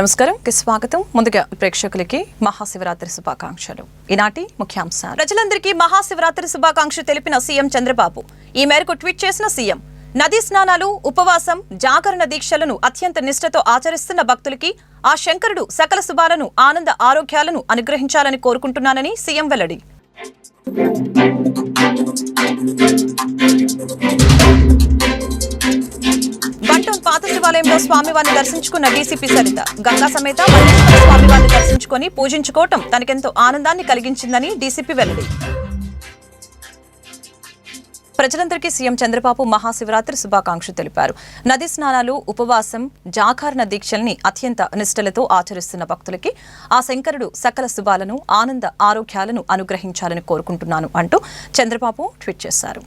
నమస్కారం. కి స్వాగతం. ముందుగా ప్రేక్షకులకి మహాశివరాత్రి శుభాకాంక్షలు. ఈనాటి ముఖ్యాంశాలు. ప్రజలందరికీ మహాశివరాత్రి శుభాకాంక్ష తెలిపిన సీఎం చంద్రబాబు. ఈ మేరకు ట్వీట్ చేసిన సీఎం నదీ స్నానాలు ఉపవాసం జాగరణ దీక్షలను అత్యంత నిష్ఠతో ఆచరిస్తున్న భక్తులకి ఆ శంకరుడు సకల శుభాలను ఆనంద ఆరోగ్యాలను అనుగ్రహించాలని కోరుకుంటున్నానని సీఎం వెల్లడి. పాత శివాలయంలో స్వామివారిని దర్శించుకున్న డీసీపీ సరిత గంగా సమేత మల్లేశ్వర స్వామివారిని దర్శించుకొని పూజించుకోవటం తనకెంతో ఆనందాన్ని కలిగించిందని డీసీపీ వెల్లడి. ప్రజలందరికీ సీఎం చంద్రబాబు మహాశివరాత్రి శుభాకాంక్షలు తెలిపారు. నది స్నానాలు ఉపవాసం జాకారణ దీక్షల్ని అత్యంత నిష్ఠలతో ఆచరిస్తున్న భక్తులకి ఆ శంకరుడు సకల శుభాలను ఆనంద ఆరోగ్యాలను అనుగ్రహించాలని కోరుకుంటున్నాను అంటూ చంద్రబాబు ట్వీట్ చేశారు.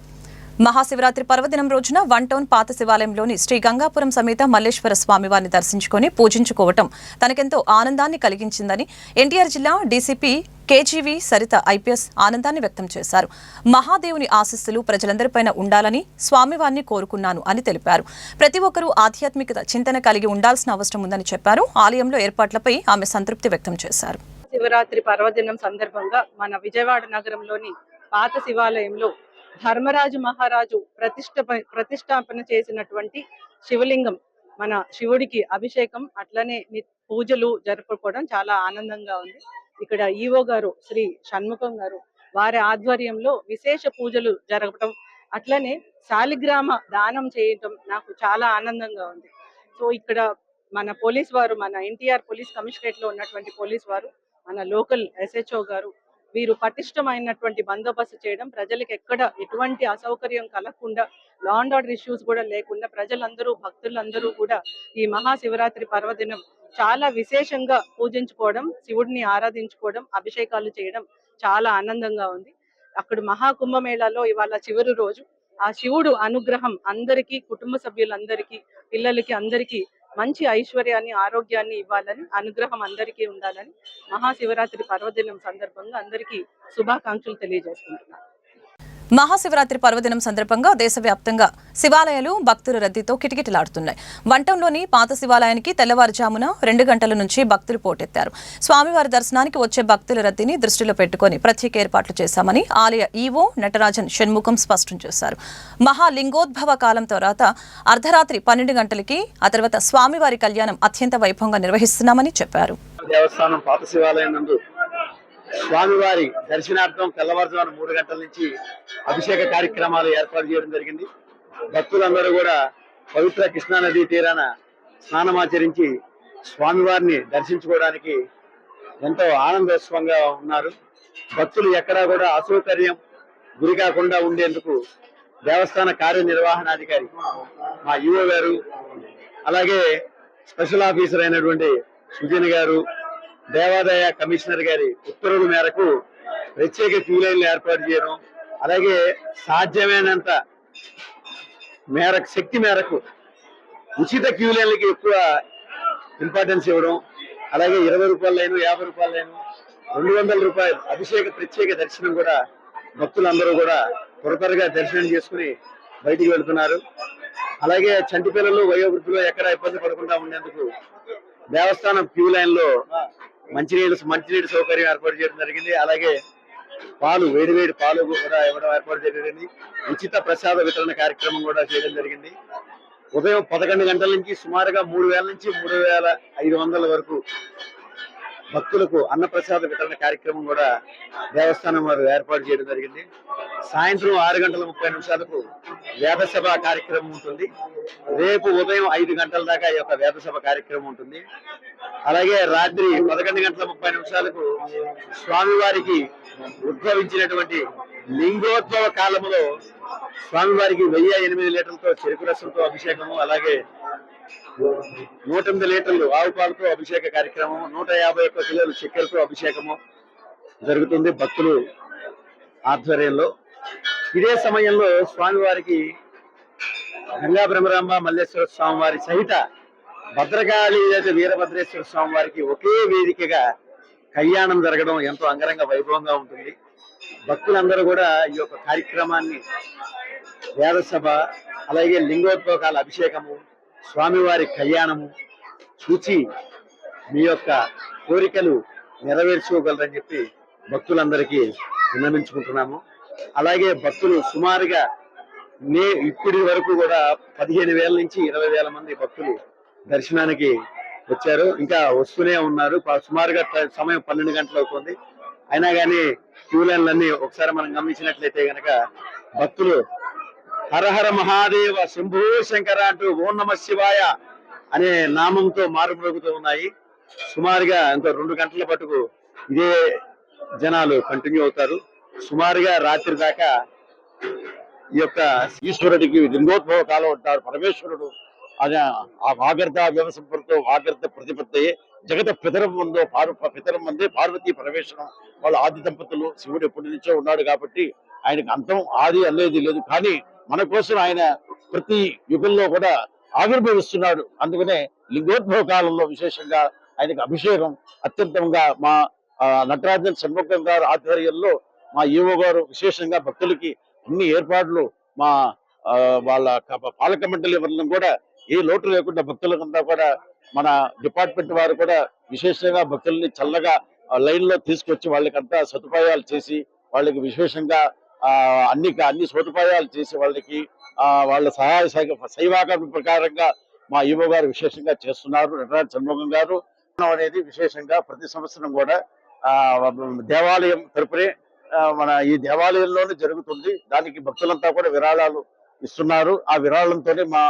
మహాశివరాత్రి పర్వదినం రోజున వన్ టౌన్ పాత శివాలయంలోని శ్రీ గంగాపురం సమేత మల్లేశ్వర స్వామివారిని దర్శించుకొని పూజించుకోవటం తనకెంతో ఆనందాన్ని కలిగించిందని ఎన్టీఆర్ జిల్లా డీసీపీ కేజీవి సరిత ఐపీఎస్ ఆనందాన్ని వ్యక్తం చేశారు. మహాదేవుని ఆశీస్సులు ప్రజలందరిపైన ఉండాలని స్వామివారిని కోరుకున్నాను అని తెలిపారు. ప్రతి ఒక్కరూ ఆధ్యాత్మికత చింతన కలిగి ఉండాల్సిన అవసరం ఉందని చెప్పారు. ఆలయంలో ఏర్పాట్లపై ఆమె సంతృప్తి వ్యక్తం చేశారు. శివరాత్రి పర్వదినం సందర్భంగా మన విజయవాడ నగరంలోని పాత శివాలయంలో ధర్మరాజు మహారాజు ప్రతిష్ట ప్రతిష్టాపన చేసినటువంటి శివలింగం మన శివుడికి అభిషేకం అట్లనే పూజలు జరుపుకోవడం చాలా ఆనందంగా ఉంది. ఇక్కడ ఈవో గారు శ్రీ షణ్ముఖం గారు వారి ఆధ్వర్యంలో విశేష పూజలు జరగటం అట్లనే శాలిగ్రామ దానం చేయటం నాకు చాలా ఆనందంగా ఉంది. సో ఇక్కడ మన పోలీస్ వారు మన ఎన్టీఆర్ పోలీస్ కమిషనరేట్లో ఉన్నటువంటి పోలీస్ వారు మన లోకల్ ఎస్హెచ్ఓ గారు వీరు పటిష్టమైనటువంటి బందోబస్తు చేయడం ప్రజలకు ఎక్కడ ఎటువంటి అసౌకర్యం కలగకుండా లా అండ్ ఆర్డర్ ఇష్యూస్ కూడా లేకుండా ప్రజలందరూ భక్తులందరూ కూడా ఈ మహాశివరాత్రి పర్వదినం చాలా విశేషంగా పూజించుకోవడం శివుడిని ఆరాధించుకోవడం అభిషేకాలు చేయడం చాలా ఆనందంగా ఉంది. అక్కడ మహాకుంభమేళాలో ఇవాళ చివరి రోజు. ఆ శివుడు అనుగ్రహం అందరికీ కుటుంబ సభ్యులందరికీ పిల్లలకి అందరికీ మంచి ఐశ్వర్యాన్ని ఆరోగ్యాన్ని ఇవ్వాలని అనుగ్రహం అందరికీ ఉండాలని మహాశివరాత్రి పర్వదినం సందర్భంగా అందరికీ శుభాకాంక్షలు తెలియజేసుకుంటున్నాను. మహాశివరాత్రి పర్వదినం సందర్భంగా దేశవ్యాప్తంగా శివాలయాలు భక్తుల రద్దీతో కిటకిటలాడుతున్నాయి. వంటంలోని పాత శివాలయానికి తెల్లవారుజామున రెండు గంటల నుంచి భక్తులు పోటెత్తారు. స్వామివారి దర్శనానికి వచ్చే భక్తుల రద్దీని దృష్టిలో పెట్టుకొని ప్రత్యేక ఏర్పాట్లు చేశామని ఆలయ ఈవో నటరాజన్ షణ్ముఖం స్పష్టం చేశారు. మహాలింగోద్భవ కాలం తర్వాత అర్ధరాత్రి పన్నెండు గంటలకి ఆ తర్వాత స్వామివారి కళ్యాణం అత్యంత వైభవంగా నిర్వహిస్తున్నామని చెప్పారు. దేవస్థానం పాత శివాలయం నందు స్వామివారి దర్శనార్థం తెల్లవారుజామున మూడు గంటల నుంచి అభిషేక కార్యక్రమాలు ఏర్పాటు చేయడం జరిగింది. భక్తులందరూ కూడా పవిత్ర కృష్ణానదీ తీరాన స్నానమాచరించి స్వామివారిని దర్శించుకోవడానికి ఎంతో ఆనందోత్సవంగా ఉన్నారు. భక్తులు ఎక్కడా కూడా అసౌకర్యం గురి కాకుండా ఉండేందుకు దేవస్థాన కార్యనిర్వహణాధికారి మా యువ గారు అలాగే స్పెషల్ ఆఫీసర్ అయినటువంటి సుజన్ గారు దేవాదాయ కమిషనర్ గారి ఉత్తర్వుల మేరకు ప్రత్యేక క్యూ లైన్లు ఏర్పాటు చేయడం అలాగే సాధ్యమైనంత మేరకు శక్తి మేరకు ఉచిత క్యూ లైన్లకి ఎక్కువ ఇంపార్టెన్స్ ఇవ్వడం అలాగే ఇరవై రూపాయల లైను యాభై రూపాయల లైను రెండు వందల రూపాయలు అభిషేక ప్రత్యేక దర్శనం కూడా భక్తులందరూ కూడా త్వర త్వరగా దర్శనం చేసుకుని బయటికి వెళ్తున్నారు. అలాగే చంటి పిల్లలు వయోవృద్ధులు ఎక్కడ ఇబ్బంది పడకుండా ఉండేందుకు దేవస్థానం క్యూ లైన్లో మంచినీళ్ళు మంచినీటి సౌకర్యం ఏర్పాటు చేయడం జరిగింది. అలాగే పాలు వేడి వేడి పాలు కూడా ఇవ్వడం ఏర్పాటు జరిగింది. ఉచిత ప్రసాద వితరణ కార్యక్రమం కూడా చేయడం జరిగింది. ఉదయం పదకొండు గంటల నుంచి సుమారుగా మూడు వేల నుంచి మూడు వేల ఐదు వందల వరకు భక్తులకు అన్నప్రసాద వితరణ కార్యక్రమం కూడా దేవస్థానం వారు ఏర్పాటు చేయడం జరిగింది. సాయంత్రం ఆరు గంటల ముప్పై నిమిషాలకు వేదసభ కార్యక్రమం ఉంటుంది. రేపు ఉదయం ఐదు గంటల దాకా ఈ యొక్క వేదసభ కార్యక్రమం ఉంటుంది. అలాగే రాత్రి పదకొండు గంటల ముప్పై నిమిషాలకు స్వామివారికి ఉద్భవించినటువంటి లింగోద్భవ కాలంలో స్వామివారికి వెయ్యి ఎనిమిది లీటర్లతో చెరుకు రసంతో అభిషేకము అలాగే నూట ఎనిమిది లీటర్లు ఆవు పాలతో అభిషేక కార్యక్రమం నూట యాభై ఒక్క కిలోలు చక్కెరతో అభిషేకము జరుగుతుంది భక్తులు ఆధ్వర్యంలో. ఇదే సమయంలో స్వామివారికి గంగా బ్రహ్మరాంబ మల్లేశ్వర స్వామి వారి సహిత భద్రకాళి లేదా వీరభద్రేశ్వర స్వామి వారికి ఒకే వేదికగా కళ్యాణం జరగడం ఎంతో అంగరంగ వైభవంగా ఉంటుంది. భక్తులందరూ కూడా ఈ యొక్క కార్యక్రమాన్ని వేదసభ అలాగే లింగోద్భోగాల అభిషేకము స్వామివారి కళ్యాణము చూచి మీ యొక్క కోరికలు నెరవేర్చుకోగలరని చెప్పి భక్తులందరికీ విన్నవించుకుంటున్నాము. అలాగే భక్తులు సుమారుగా నే ఇప్పటి వరకు కూడా పదిహేను వేల నుంచి ఇరవై వేల మంది భక్తులు దర్శనానికి వచ్చారు. ఇంకా వస్తూనే ఉన్నారు. సుమారుగా సమయం పన్నెండు గంటలు అవుతుంది. అయినా కానీ క్యూ లైన్లన్నీ ఒకసారి మనం గమనించినట్లయితే గనక భక్తులు హరహర మహాదేవ శంభో శంకర అంటూ ఓం నమ శివాయ అనే నామంతో మారుమ్రోగుతూ ఉన్నాయి. సుమారుగా ఎంతో రెండు గంటల పట్టుకు ఇదే జనాలు కంటిన్యూ అవుతారు. సుమారుగా రాత్రి దాకా ఈ యొక్క ఈశ్వరుడికి లింగోద్భవ కాలం అంటారు. పరమేశ్వరుడు అది ఆ వాగర్త వ్యవసంపంతో వాగర్త ప్రతిపత్తి జగత పితరం ఉందో పార్వ పితరం మందే పార్వతీ పరమేశ్వరం వాళ్ళ ఆది దంపతులు శివుడు ఎప్పటి నుంచో ఉన్నాడు కాబట్టి ఆయనకు అంతం ఆది అనేది లేదు. కానీ మన కోసం ఆయన ప్రతి యుగంలో కూడా ఆవిర్భవిస్తున్నాడు. అందుకనే లింగోద్భవ కాలంలో విశేషంగా ఆయనకు అభిషేకం అత్యంతంగా మా నటరాజన్ షణ్ముఖం గారు ఆధ్వర్యంలో మా ఈవో గారు విశేషంగా భక్తులకి అన్ని ఏర్పాట్లు మా వాళ్ళ పాలక మండలి వల్ల కూడా ఏ లోటు లేకుండా భక్తులకంతా కూడా మన డిపార్ట్మెంట్ వారు కూడా విశేషంగా భక్తుల్ని చల్లగా లైన్లో తీసుకొచ్చి వాళ్ళకంతా సదుపాయాలు చేసి వాళ్ళకి విశేషంగా అన్ని అన్ని సదుపాయాలు చేసి వాళ్ళకి వాళ్ళ సహాయ సహ- శైవాకరణ ప్రకారంగా మా ఈవో గారు విశేషంగా చేస్తున్నారు. నటరాజ్ షణ్ముఖం గారు. అనేది విశేషంగా ప్రతి సంవత్సరం కూడా దేవాలయం తరపునే మన ఈ దేవాలయంలోనే జరుగుతుంది. దానికి భక్తులంతా కూడా విరాళాలు ఇస్తున్నారు. ఆ విరాళంతోనే మా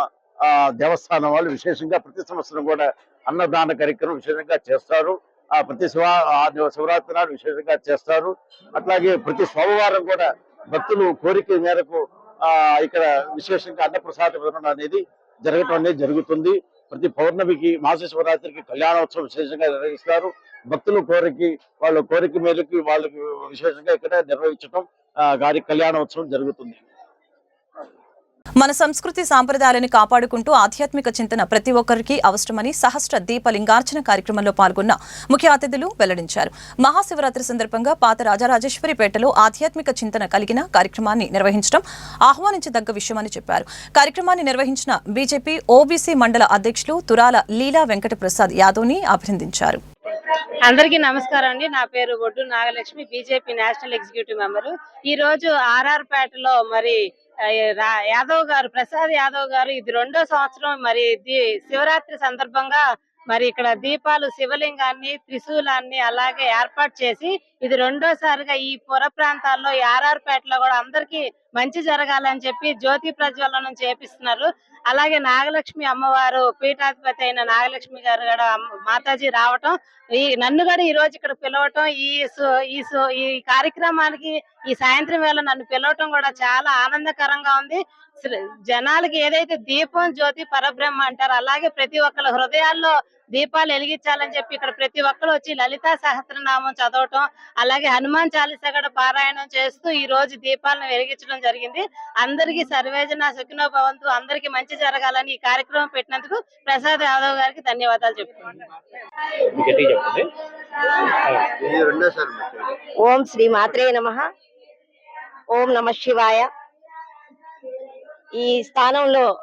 దేవస్థానం వాళ్ళు విశేషంగా ప్రతి సంవత్సరం కూడా అన్నదాన కార్యక్రమం విశేషంగా చేస్తారు. ఆ ప్రతి శివరాత్రి నాడు విశేషంగా చేస్తారు. అట్లాగే ప్రతి సోమవారం కూడా భక్తులు కోరిక మేరకు ఆ ఇక్కడ విశేషంగా అన్నప్రసాద వితరణ అనేది జరగటం అనేది జరుగుతుంది. ప్రతి పౌర్ణమికి మాస శివరాత్రికి కళ్యాణోత్సవం విశేషంగా నిర్వహిస్తారు. భక్తుల కోరిక వాళ్ళ కోరిక మేరకు వాళ్ళకి విశేషంగా ఇక్కడ నిర్వహించడం గారి కళ్యాణోత్సవం జరుగుతుంది. మన సంస్కృతి సాంప్రదాయాలను కాపాడుకుంటూ ఆధ్యాత్మిక చింతన ప్రతి ఒక్కరికి అవసరమని సహస్ర దీప లింగార్చన కార్యక్రమంలో పాల్గొన్న ముఖ్య అతిథులు వెల్లడించారు. మహాశివరాత్రి సందర్భంగా పాత రాజరాజేశ్వరిపేటలో ఆధ్యాత్మిక చింతన కలిగిన కార్యక్రమాన్ని నిర్వహించడం ఆహ్వానించదగ్గ విషయమని చెప్పారు. కార్యక్రమాన్ని నిర్వహించిన బీజేపీ ఓబీసీ మండల అధ్యక్షులు తురాల లీలా వెంకట ప్రసాద్ యాదవ్ని అభినందించారు. అందరికీ నమస్కారం అండి. నా పేరు Boddu Nagalakshmi BJP national executive member. ఈ రోజు ఆర్ఆర్ పేటలో మరి రా- యాదవ్ గారు ప్రసాద్ యాదవ్ గారు ఇది రెండో సంవత్సరం మరి ఇది శివరాత్రి సందర్భంగా మరి ఇక్కడ దీపాలు శివలింగాన్ని త్రిశూలాన్ని అలాగే ఏర్పాటు చేసి ఇది రెండోసారిగా ఈ పుర ప్రాంతాల్లో ఆర్ఆర్పేటలో కూడా అందరికీ మంచి జరగాలని చెప్పి జ్యోతి ప్రజ్వలనం చేపిస్తున్నారు. అలాగే నాగలక్ష్మి అమ్మవారు పీఠాధిపతి అయిన నాగలక్ష్మి గారు కూడా మాతాజీ రావటం. ఈ నన్ను కూడా ఈ రోజు ఇక్కడ పిలవటం. ఈ సు- ఈ ఈ కార్యక్రమానికి ఈ సాయంత్రం వేళ నన్ను పిలవటం కూడా చాలా ఆనందకరంగా ఉంది. జనాలకి ఏదైతే దీపం జ్యోతి పరబ్రహ్మ అంటారు అలాగే ప్రతి ఒక్కళ్ళ హృదయాల్లో దీపాలు వెలిగించాలని చెప్పి ఇక్కడ ప్రతి ఒక్కరు వచ్చి లలితా సహస్రనామం చదవటం అలాగే హనుమాన్ చాలీసా కూడా పారాయణం చేస్తూ ఈ రోజు దీపాలను వెలిగించడం జరిగింది. అందరికీ సర్వేజన సుఖినో భవంతు అందరికీ మంచి జరగాలని ఈ కార్యక్రమం పెట్టినందుకు ప్రసాద్ యాదవ్ గారికి ధన్యవాదాలు చెప్తున్నాను. ఓం శ్రీ మాత్రే నమ. ఓం నమ శివాయ. ఈ స్థానంలో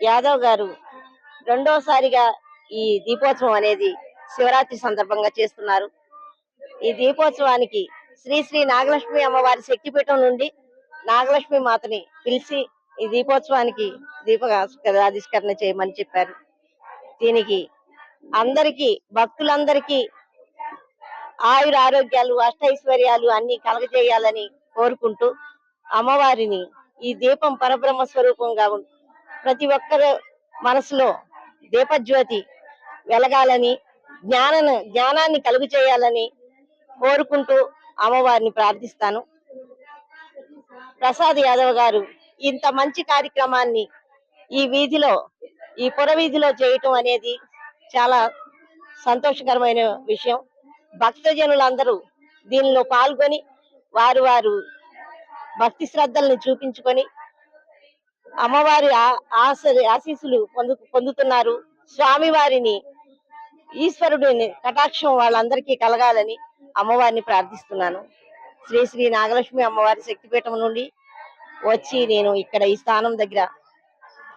యాదవ్ గారు రెండోసారిగా ఈ దీపోత్సవం అనేది శివరాత్రి సందర్భంగా చేస్తున్నారు. ఈ దీపోత్సవానికి శ్రీ శ్రీ నాగలక్ష్మి అమ్మవారి శక్తిపీఠం నుండి నాగలక్ష్మి మాతని పిలిచి ఈ దీపోత్సవానికి దీప ఆవిష్కరణ చేయమని చెప్పారు. దీనికి అందరికీ భక్తులందరికీ ఆయుర ఆరోగ్యాలు అష్టైశ్వర్యాలు అన్ని కలగజేయాలని కోరుకుంటూ అమ్మవారిని ఈ దీపం పరబ్రహ్మ స్వరూపంగా ఉం- ప్రతి ఒక్కరు మనసులో దీపజ్యోతి వెలగాలని జ్ఞానను జ్ఞానాన్ని కలుగు చేయాలని కోరుకుంటూ అమ్మవారిని ప్రార్థిస్తాను. ప్రసాద్ యాదవ్ గారు ఇంత మంచి కార్యక్రమాన్ని ఈ వీధిలో ఈ పుర వీధిలో చేయటం అనేది చాలా సంతోషకరమైన విషయం. భక్తజనులందరూ దీనిలో పాల్గొని వారు వారు భక్తి శ్రద్ధల్ని చూపించుకొని అమ్మవారి ఆ- ఆశ ఆశీస్సులు పొందు పొందుతున్నారు. స్వామివారిని ఈశ్వరుడిని కటాక్షం వాళ్ళందరికీ కలగాలని అమ్మవారిని ప్రార్థిస్తున్నాను. శ్రీ శ్రీ నాగలక్ష్మి అమ్మవారి శక్తిపీఠం నుండి వచ్చి నేను ఇక్కడ ఈ స్థానం దగ్గర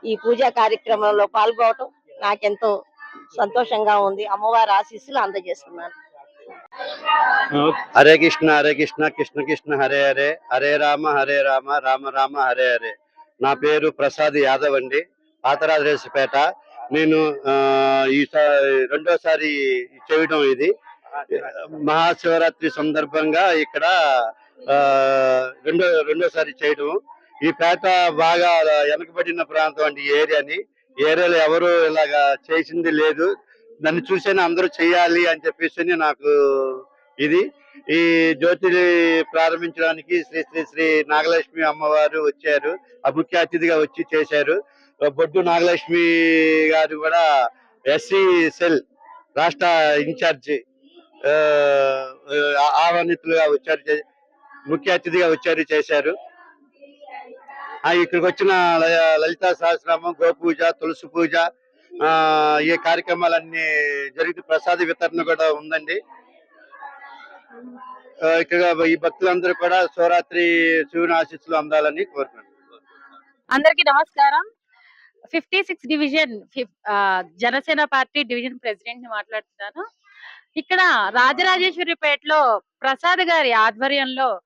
ఈ పూజా కార్యక్రమంలో పాల్గొవటం నాకెంతో సంతోషంగా ఉంది. అమ్మవారి ఆశీస్సులు అందజేస్తున్నాను. హరే కృష్ణ హరే కృష్ణ కృష్ణ కృష్ణ హరే హరే. హరే రామ హరే రామ రామ రామ హరే హరే. నా పేరు ప్రసాద్ యాదవ్ అండి. పాతరాజరేసిపేట నేను ఆ, రెండోసారి చేయడం ఇది. మహాశివరాత్రి సందర్భంగా ఇక్కడ ఆ, రెండో రెండోసారి చేయడం ఈ పేట బాగా వెనకబడిన ప్రాంతం అండి ఏరియాని. ఏరియాలో ఎవరు ఇలాగా చేసింది లేదు. నన్ను చూసేనే అందరూ చేయాలి అని చెప్పేసి నాకు ఇది. ఈ జ్యోతిని ప్రారంభించడానికి శ్రీ శ్రీ శ్రీ నాగలక్ష్మి అమ్మవారు వచ్చారు. ఆ ముఖ్య అతిథిగా వచ్చి చేశారు. బొడ్డు నాగలక్ష్మి గారు కూడా ఎస్సీ సెల్ రాష్ట్ర ఇన్ఛార్జి ఆహ్వానితులుగా వచ్చారు చే- ముఖ్య అతిథిగా వచ్చారు చేశారు. ఆ ఇక్కడికి వచ్చిన లలితా సహస్రామం గోపూజ తులసి పూజ ఈ కార్యక్రమాలన్నీ జరిగి ప్రసాద వితరణ కూడా ఉందండి. ఇక్కడ ఈ భక్తులందరూ కూడా శివరాత్రి శివుని ఆశీస్సులు అందాలని కోరుకున్నాను అందరికీ నమస్కారం. ఫిఫ్టీ సిక్స్ డివిజన్ ఫిఫ్- జనసేన పార్టీ డివిజన్ ప్రెసిడెంట్ని మాట్లాడుతున్నాను. ఇక్కడ రాజరాజేశ్వరిపేటలో ప్రసాద్ గారి ఆధ్వర్యంలో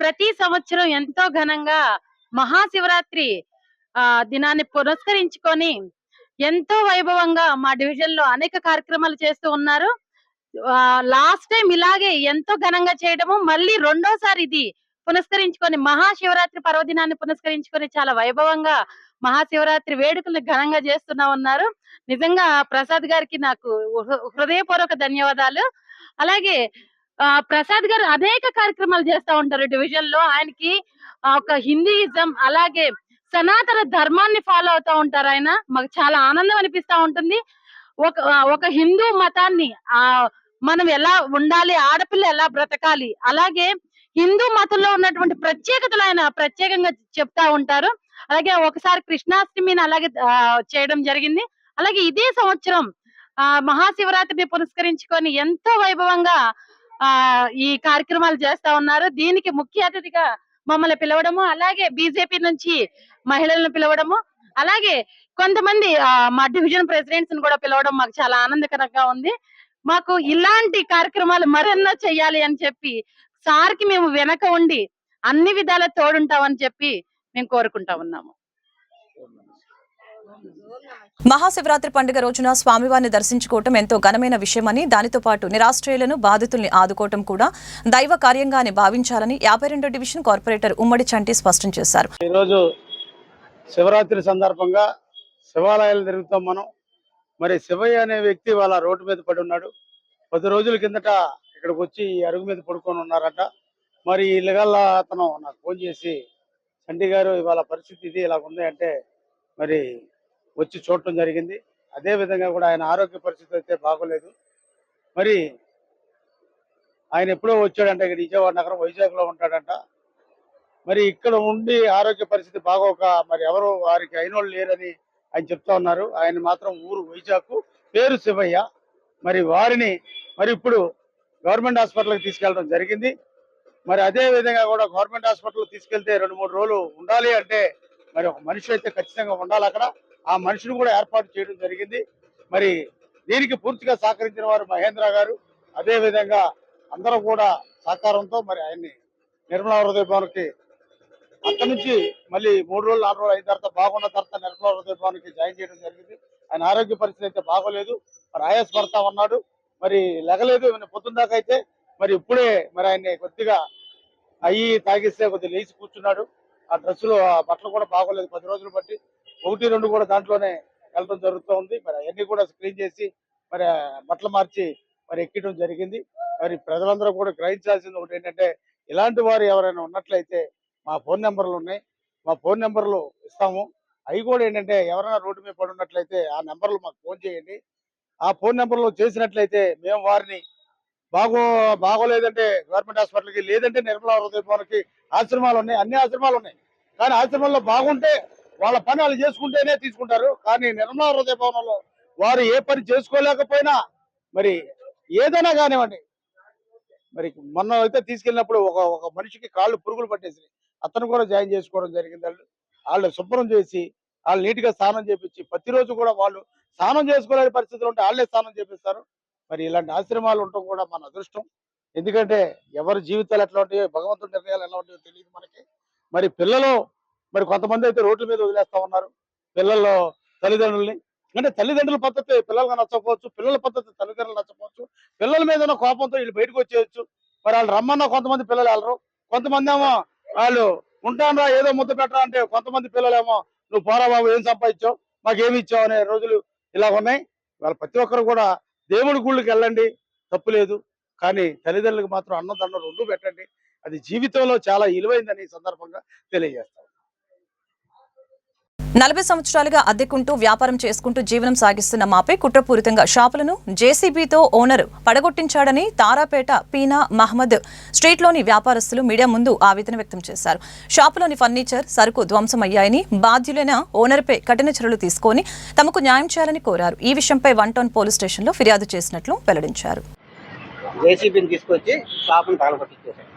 ప్రతి సంవత్సరం ఎంతో ఘనంగా మహాశివరాత్రి ఆ దినాన్ని పురస్కరించుకొని ఎంతో వైభవంగా మా డివిజన్లో అనేక కార్యక్రమాలు చేస్తూ ఉన్నారు. లాస్ట్ టైం ఇలాగే ఎంతో ఘనంగా చేయడము మళ్ళీ రెండోసారి ఇది పునస్కరించుకొని మహాశివరాత్రి పర్వదినాన్ని పునస్కరించుకొని చాలా వైభవంగా మహాశివరాత్రి వేడుకలు ఘనంగా చేస్తున్నా ఉన్నారు. నిజంగా ప్రసాద్ గారికి నాకు హృదయపూర్వక ధన్యవాదాలు. అలాగే ఆ, ప్రసాద్ గారు అనేక కార్యక్రమాలు చేస్తూ ఉంటారు డివిజన్లో. ఆయనకి ఒక హిందూయిజం అలాగే సనాతన ధర్మాన్ని ఫాలో అవుతా ఉంటారు ఆయన. మాకు చాలా ఆనందం అనిపిస్తా ఉంటుంది. ఒక ఒక హిందూ మతాన్ని ఆ మనం ఎలా ఉండాలి ఆడపిల్ల ఎలా బ్రతకాలి అలాగే హిందూ మతంలో ఉన్నటువంటి ప్రత్యేకతలు ఆయన ప్రత్యేకంగా చెప్తా ఉంటారు. అలాగే ఒకసారి కృష్ణాష్టమిని అలాగే చేయడం జరిగింది. అలాగే ఇదే సంవత్సరం ఆ మహాశివరాత్రిని పురస్కరించుకొని ఎంతో వైభవంగా ఆ ఈ కార్యక్రమాలు చేస్తా ఉన్నారు. దీనికి ముఖ్య అతిథిగా మమ్మల్ని పిలవడము అలాగే బీజేపీ నుంచి మహిళలను పిలవడము అలాగే కొంతమంది ఆ, మా డివిజన్ ప్రెసిడెంట్స్ని కూడా పిలవడం మాకు చాలా ఆనందకరంగా ఉంది. మాకు ఇలాంటి కార్యక్రమాలు మరెన్నో చెయ్యాలి అని చెప్పి సార్కి మేము వెనక ఉండి అన్ని విధాల తోడుంటామని చెప్పి మేము కోరుకుంటా ఉన్నాము. మహాశివరాత్రి పండుగ రోజున స్వామివారిని దర్శించుకోవటం ఎంతో ఘనమైన విషయమని దానితో పాటు నిరాశ్రయులను బాధితుల్ని ఆదుకోవటం కూడా దైవ కార్యంగానే భావించాలని యాభై రెండో డివిజన్ కార్పొరేటర్ ఉమ్మడి చంటి స్పష్టం చేశారు. ఈరోజు శివరాత్రి సందర్భంగా శివాలయాలు తిరుగుతాం మనం. మరి శివయ్య అనే వ్యక్తి వాళ్ళ రోడ్డు మీద పడి ఉన్నాడు. పది రోజుల కిందట ఇక్కడికి వచ్చి అరుగు మీద పడుకొని ఉన్నారట. మరి ఇళ్ళగల్ల అతను నాకు ఫోన్ చేసి చండీ గారు ఇవాళ పరిస్థితి ఇది ఇలా ఉంది అంటే మరి వచ్చి చూడటం జరిగింది. అదే విధంగా కూడా ఆయన ఆరోగ్య పరిస్థితి అయితే బాగోలేదు. మరి ఆయన ఎప్పుడో వచ్చాడంట ఇక్కడ విజయవాడ నగరం వైజాగ్లో ఉంటాడంట. మరి ఇక్కడ ఉండి ఆరోగ్య పరిస్థితి బాగోక మరి ఎవరు వారికి అయినోళ్ళు లేరని ఆయన చెప్తా ఉన్నారు. ఆయన మాత్రం ఊరు వైజాగ్ పేరు శివయ్య. మరి వారిని మరి ఇప్పుడు గవర్నమెంట్ హాస్పిటల్కి తీసుకెళ్ళడం జరిగింది. మరి అదే విధంగా కూడా గవర్నమెంట్ హాస్పిటల్ తీసుకెళ్తే రెండు మూడు రోజులు ఉండాలి అంటే మరి ఒక మనిషి అయితే ఖచ్చితంగా ఉండాలి అక్కడ. ఆ మనిషిని కూడా ఏర్పాటు చేయడం జరిగింది. మరి దీనికి పూర్తిగా సహకరించిన వారు మహేంద్ర గారు. అదే విధంగా అందరూ కూడా సహకారంతో మరి ఆయన్ని నిర్మలా హృదయ భవన్కి అక్కడి నుంచి మళ్ళీ మూడు రోజులు నాలుగు రోజులు అయిన తర్వాత బాగున్న తర్వాత నిర్మలా హృదయ భవన్కి జాయిన్ చేయడం జరిగింది. ఆయన ఆరోగ్య పరిస్థితి అయితే బాగోలేదు. మరి ఆయాసపడతా ఉన్నాడు. మరి లెగలేదు పొద్దున్న దాకా అయితే. మరి ఇప్పుడే మరి ఆయన్ని కొద్దిగా అయ్యి తాగిస్తే కొద్దిగా లేచి కూర్చున్నాడు. ఆ డ్రెస్సులు ఆ బట్టలు కూడా బాగోలేదు. పది రోజులు బట్టి ఒకటి రెండు కూడా దాంట్లోనే వెళ్ళడం జరుగుతూ ఉంది మరి అవన్నీ కూడా స్క్రీన్ చేసి మరి బట్టలు మార్చి మరి ఎక్కడం జరిగింది. మరి ప్రజలందరూ కూడా గ్రహించాల్సింది ఒకటి ఏంటంటే ఇలాంటి వారు ఎవరైనా ఉన్నట్లయితే మా ఫోన్ నెంబర్లు ఉన్నాయి. మా ఫోన్ నెంబర్లు ఇస్తాము. అవి కూడా ఏంటంటే ఎవరైనా రోడ్డు మీద పడి ఉన్నట్లయితే ఆ నెంబర్లు మాకు ఫోన్ చేయండి. ఆ ఫోన్ నెంబర్లో చేసినట్లయితే మేము వారిని బాగో బాగోలేదంటే గవర్నమెంట్ హాస్పిటల్కి లేదంటే నిర్మలా హృదయ భవన్కి ఆశ్రమాలు ఉన్నాయి అన్ని ఆశ్రమాలు ఉన్నాయి. కానీ ఆశ్రమాల్లో బాగుంటే వాళ్ళ పని వాళ్ళు చేసుకుంటేనే తీసుకుంటారు. కానీ నిర్మలా హృదయ భవనంలో వారు ఏ పని చేసుకోలేకపోయినా మరి ఏదైనా కానివ్వండి మరి మొన్న అయితే తీసుకెళ్ళినప్పుడు ఒక ఒక మనిషికి కాళ్ళు పురుగులు పట్టేసి అతను కూడా జాయిన్ చేసుకోవడం జరిగింది. వాళ్ళు వాళ్ళు శుభ్రం చేసి వాళ్ళు నీట్గా స్నానం చేపించి ప్రతిరోజు కూడా వాళ్ళు స్నానం చేసుకోలేని పరిస్థితులు ఉంటే వాళ్ళే స్నానం చేపిస్తారు. మరి ఇలాంటి ఆశ్రమాలు ఉండటం కూడా మన అదృష్టం. ఎందుకంటే ఎవరి జీవితాలు ఎట్లా ఉంటాయో భగవంతుడి నిర్ణయాలు ఎలా ఉంటాయో తెలియదు మనకి. మరి పిల్లలు మరి కొంతమంది అయితే రోడ్ల మీద వదిలేస్తా ఉన్నారు. పిల్లల్లో తల్లిదండ్రుల్ని. అంటే తల్లిదండ్రుల పద్ధతి పిల్లలకు నచ్చకపోవచ్చు పిల్లల పద్ధతి తల్లిదండ్రులు నచ్చకపోవచ్చు. పిల్లల మీద ఉన్న కోపంతో వీళ్ళు బయటకు వచ్చేయచ్చు. మరి వాళ్ళు రమ్మన్నా కొంతమంది పిల్లలు వెళ్ళరు. కొంతమంది ఏమో వాళ్ళు ఉంటానరా ఏదో ముద్ద పెట్టరా అంటే కొంతమంది పిల్లలేమో నువ్వు పోరా బాబు ఏం సంపాదించావు? మాకేమి ఇచ్చావు? అనే రోజులు ఇలా ఉన్నాయి. వాళ్ళ ప్రతి ఒక్కరు కూడా దేవుడి గుళ్ళకి వెళ్ళండి తప్పు లేదు. కానీ తల్లిదండ్రులకు మాత్రం అన్నదండ రెండు పెట్టండి. అది జీవితంలో చాలా విలువైందని ఈ సందర్భంగా తెలియజేస్తాం నలభై సంవత్సరాలుగా అద్దెకుంటూ వ్యాపారం చేసుకుంటూ జీవనం సాగిస్తున్న మాపై కుట్రపూరితంగా షాపులను జేసీబీతో ఓనర్ పడగొట్టించాడని తారాపేట పీనా మహమ్మద్ స్ట్రీట్లోని వ్యాపారస్తులు మీడియా ముందు ఆవేదన వ్యక్తం చేశారు. షాపులోని ఫర్నిచర్ సరుకు ధ్వంసమయ్యాయని బాధ్యులైన ఓనర్పై కఠిన చర్యలు తీసుకొని తమకు న్యాయం చేయాలని కోరారు. ఈ విషయంపై వన్ టౌన్ పోలీస్ స్టేషన్లో ఫిర్యాదు చేసినట్లు వెల్లడించారు. జేసీబీని తీసుకొచ్చి తగలబట్టించేశారు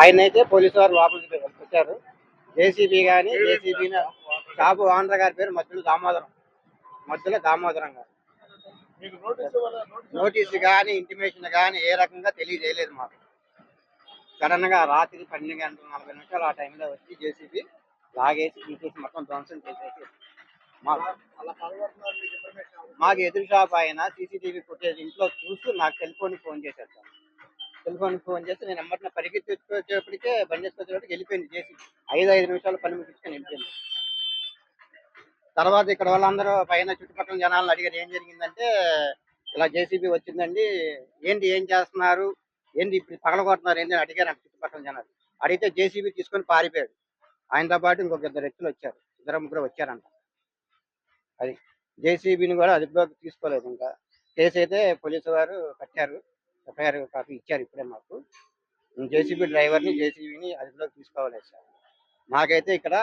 ఆయన అయితే పోలీసు వారు లోపలికి వచ్చారు జేసీబీ కానీ జేసీబీని షాపు ఓనర్ గారి పేరు మధ్యలో దామోదరం. మధ్యలో దామోదరం గారు. నోటీసు కానీ ఇంటిమేషన్ కానీ ఏ రకంగా తెలియజేయలేదు మాకు. సడన్గా రాత్రి పన్నెండు గంటల నలభై నిమిషాలు ఆ టైంలో వచ్చి జేసీబీ లాగేసి తీసేసి మొత్తం ధ్వంసం చేసేసి మాకు మాకు ఎదురు షాప్ ఆయన సీసీటీవీ ఫుటేజ్ ఇంట్లో చూస్తూ నాకు సెల్ ఫోన్ ఫోన్ చేశారు టెలిఫోన్ ఫోన్ చేస్తే నేను ఎమ్మటిన పరిగెత్తి వచ్చేప్పటికే బండి వచ్చేటప్పటికి వెళ్ళిపోయింది చేసి ఐదు ఐదు నిమిషాలు పని ముగించుకొని వెళ్ళిపోయింది. తర్వాత ఇక్కడ వాళ్ళందరూ పైన చుట్టుపక్కల జనాలను అడిగారు ఏం జరిగిందంటే ఇలా జేసీబీ వచ్చిందండి ఏంటి ఏం చేస్తున్నారు ఏంటి ఇప్పుడు పగలగొడుతున్నారు ఏంటి అని అడిగారు చుట్టుపక్కల జనాలు. అడిగితే జేసీబీ తీసుకొని పారిపోయాడు. ఆయనతో పాటు ఇంకొక ఇద్దరు వ్యక్తులు వచ్చారు ఇద్దరు ముగ్గురు వచ్చారంట. అది జేసీబీని కూడా అదుపులోకి తీసుకోలేదు ఇంకా. కేసు అయితే పోలీసు వారు కట్టారు. ఎఫ్ఐఆర్ కాపీ ఇచ్చారు ఇప్పుడే మాకు. జేసీబీ డ్రైవర్ని జేసీబీని అదుపులోకి తీసుకోవాలి సార్. మాకైతే ఇక్కడ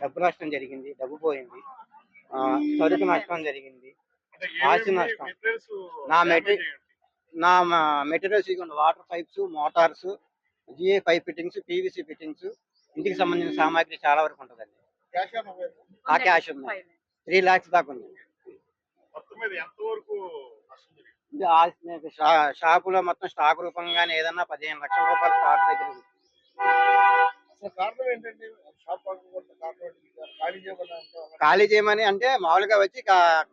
డబ్బు నష్టం జరిగింది డబ్బు పోయింది. ఆ, సరుకు నష్టం జరిగింది. ఆస్తి నష్టం. నా మెటీ నా మెటీరియల్స్ ఇవ్వండి. Water pipes motors G A pipe fittings PVC fittings ఇంటికి సంబంధించిన సామాగ్రి చాలా వరకు ఉంటుందండి. ఆ క్యాష్ ఉంది. త్రీ లాక్స్ దాకా ఉంది. మీకు షా- షాపులో మొత్తం స్టాక్ రూపంగానే ఏదన్నా పదిహేను లక్షల రూపాయల స్టాక్ దగ్గర ఉంది. కారణం ఏంటంటే షాప్ కారణం ఖాళీ చేయమని అంటే మామూలుగా వచ్చి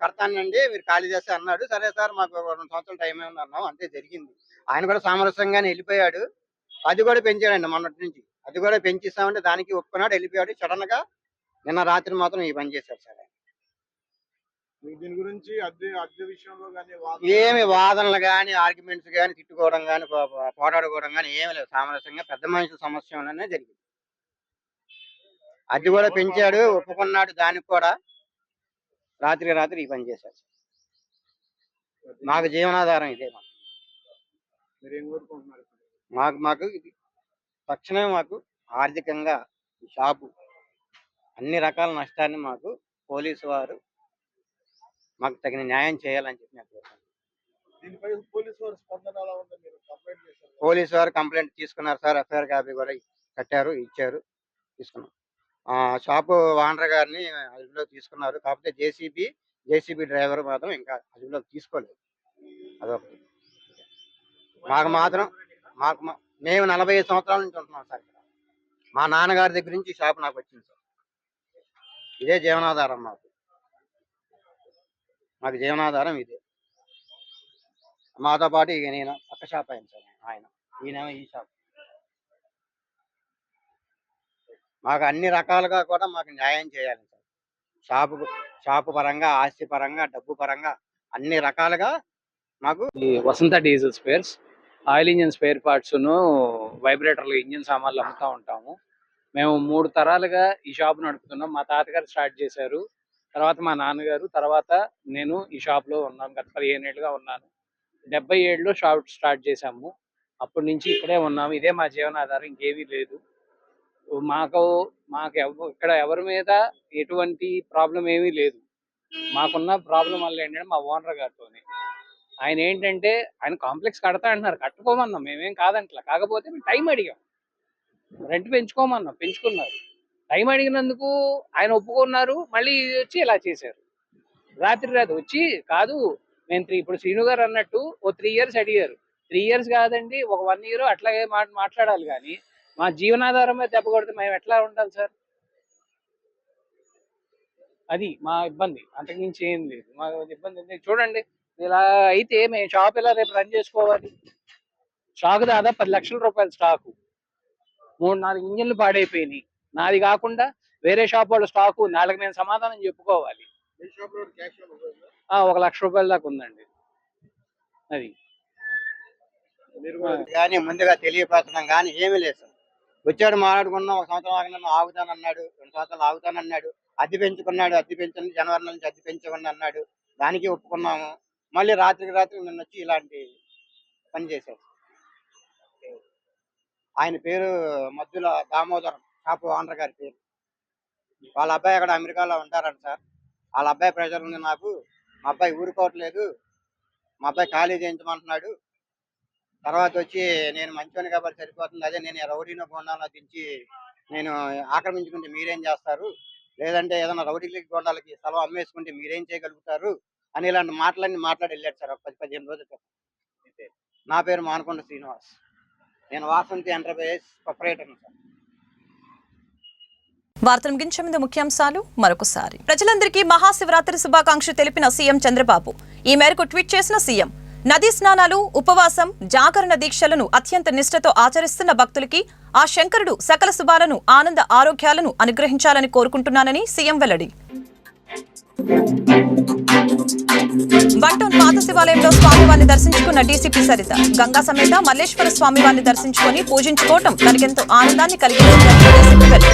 కడతానండి మీరు ఖాళీ చేస్తే అన్నాడు. సరే సార్ మాకు రెండు సంవత్సరాలు టైం ఏమన్నా అన్నాం. అంతే జరిగింది. ఆయన కూడా సామరస్యంగానే వెళ్ళిపోయాడు. అది కూడా పెంచాడండి మొన్నటి నుంచి. అది కూడా పెంచిస్తామంటే దానికి ఒప్పుకున్నాడు వెళ్ళిపోయాడు. సడన్గా నిన్న రాత్రి మాత్రం ఈ పని చేశారు సార్ దీని గురించి అద్దె అద్దె విషయంలో కానీ ఏమి వాదనలు కానీ ఆర్గ్యుమెంట్స్ కానీ తిట్టుకోవడం కానీ పోరాడుకోవడం కానీ ఏమి లేదు సామరస్యంగా పెద్ద మనుషుల సమస్యలోనే జరిగింది. అది కూడా పెంచాడు ఒప్పుకున్నాడు దానికి కూడా రాత్రి రాత్రి ఈ పని చేశాడు. మాకు జీవనాధారం ఇదే మాకు. మాకు మాకు ఇది. తక్షణమే మాకు ఆర్థికంగా షాపు అన్ని రకాల నష్టాన్ని మాకు పోలీసు వారు మాకు తగిన న్యాయం చేయాలని చెప్పి. దీనిపై పోలీసు వారి కంప్లైంట్ తీసుకున్నారు సార్. ఎఫ్ఐఆర్ కాపీ కూడా కట్టారు ఇచ్చారు తీసుకున్నాం. షాపు ఓనర్ గారిని అదుపులో తీసుకున్నారు. కాకపోతే జేసీబీ జేసీబీ డ్రైవర్ మాత్రం ఇంకా అదుపులోకి తీసుకోలేదు. అదొకటి. మాకు మాత్రం మాకు మేము నలభై ఐదు సంవత్సరాల నుంచి ఉంటున్నాం సార్ మా నాన్నగారి దగ్గర నుంచి షాప్ నాకు వచ్చింది సార్. ఇదే జీవనాధారం మాకు. మాకు జీవనాధారం ఇది. మాతో పాటు ఇక నేను పక్క షాప్ అయింది సార్ ఆయన. ఈయనేమో ఈ షాప్. మాకు అన్ని రకాలుగా కూడా మాకు న్యాయం చేయాలి సార్. షాపు షాపు పరంగా ఆస్తి పరంగా డబ్బు పరంగా అన్ని రకాలుగా మాకు ఈ Vasantha diesel spares oil engine spare పార్ట్స్ను వైబ్రేటర్లు ఇంజిన్ సామాన్లు అమ్ముతూ ఉంటాము. మేము మూడు తరాలుగా ఈ షాప్ నడుపుతున్నాం. మా తాతగారు స్టార్ట్ చేశారు. తర్వాత మా నాన్నగారు తర్వాత నేను ఈ షాప్లో ఉన్నాను గత పదిహేను ఏళ్ళుగా ఉన్నాను. డెబ్బై ఏడులో షాప్ స్టార్ట్ చేశాము. అప్పటి నుంచి ఇక్కడే ఉన్నాము. ఇదే మా జీవనాధారం. ఇంకేమీ లేదు. మాకు మాకు ఇక్కడ ఎవరి మీద ఎటువంటి ప్రాబ్లం ఏమీ లేదు. మాకున్న ప్రాబ్లం వల్ల ఏంటంటే మా ఓనర్ గారితోనే. ఆయన ఏంటంటే ఆయన కాంప్లెక్స్ కడతా అంటున్నారు. కట్టుకోమన్నాం. మేమేం కాదంట్లా. కాకపోతే మేము టైం అడిగాం. రెంట్ పెంచుకోమన్నాం. పెంచుకున్నారు. టైం అడిగినందుకు ఆయన ఒప్పుకున్నారు. మళ్ళీ ఇది వచ్చి ఇలా చేశారు. రాత్రి రాత్రి వచ్చి కాదు మేము త్రీ ఇప్పుడు శ్రీను గారు అన్నట్టు ఓ త్రీ ఇయర్స్ అడిగారు. త్రీ ఇయర్స్ కాదండి ఒక వన్ ఇయర్ అట్లాగే మాట్లాడాలి కానీ మా జీవనాధారం మీద దెబ్బ కొడితే మేము ఎట్లా ఉండాలి సార్? అది మా ఇబ్బంది. అంతకుమించి ఏం లేదు. మా ఇబ్బంది ఉంది. చూడండి ఇలా అయితే మేము షాప్ ఇలా రేపు రన్ చేసుకోవాలి? స్టాక్ దాదాపు పది లక్షల రూపాయల స్టాకు. మూడు నాలుగు ఇంజన్లు పాడైపోయినాయి. నాది కాకుండా వేరే షాప్ వాళ్ళ స్టాకు నాలుగు నేను సమాధానం చెప్పుకోవాలి. ఒక లక్ష రూపాయల దాకా ఉందండి. అది. కానీ ముందుగా తెలియపరచడం కానీ ఏమీ లేదు వచ్చాడు మాట్లాడుకున్నాం ఒక సంవత్సరం ఆగినాను ఆగుతానన్నాడు రెండు సంవత్సరాలు ఆగుతానన్నాడు అద్దె పెంచుకున్నాడు అద్దె పెంచండి జనవరి నుంచి అద్దె పెంచుకోండి అన్నాడు దానికి ఒప్పుకున్నాము. మళ్ళీ రాత్రికి రాత్రి నిన్న వచ్చి ఇలాంటి పని చేశాడు. ఆయన పేరు మధ్యల దామోదరం. షాప్ ఓనర్ గారి పేరు. వాళ్ళ అబ్బాయి అక్కడ అమెరికాలో ఉంటారంట సార్. వాళ్ళ అబ్బాయి ప్రెషర్ ఉంది నాకు. మా అబ్బాయి ఊరుకోవట్లేదు. మా అబ్బాయి ఖాళీ చేయించమంటున్నాడు. తర్వాత వచ్చి నేను మంచోని కాబట్టి సరిపోతుంది. అదే నేను రౌడీనో గొండాలో దించి నేను ఆక్రమించుకుంటే మీరేం చేస్తారు? లేదంటే ఏదైనా రౌడీలకి గొండాలకి స్థలం అమ్మేసుకుంటే మీరేం చేయగలుగుతారు? అని ఇలాంటి మాటలన్నీ మాట్లాడి వెళ్ళాడు సార్ పది పదిహేను రోజుల నా పేరు మానకొండ శ్రీనివాస్. నేను వాసంతి ఎంటర్ప్రైజెస్ ప్రొపరేటర్ సార్. వార్తలు ముగించే ముందు ముఖ్యాంశాలు మరొకసారి. ప్రజలందరికీ మహాశివరాత్రి శుభాకాంక్షలు తెలిపిన సీఎం చంద్రబాబు. ఈ మేరకు ట్వీట్ చేసిన సీఎం నదీ స్నానాలు ఉపవాసం జాగరణ దీక్షలను అత్యంత నిష్ఠతో ఆచరిస్తున్న భక్తులకి ఆ శంకరుడు సకల శుభాలను ఆనంద ఆరోగ్యాలను అనుగ్రహించాలని కోరుకుంటున్నానని సీఎం వెల్లడి. వన్ పాత శివాలయంలో స్వామివారిని దర్శించుకున్న డీసీపీ సరిత గంగా సమేత మల్లేశ్వర స్వామివారిని దర్శించుకొని పూజించుకోవటం తనకెంతో ఆనందాన్ని కలిగించిందని డీసీపీ వెల్లడి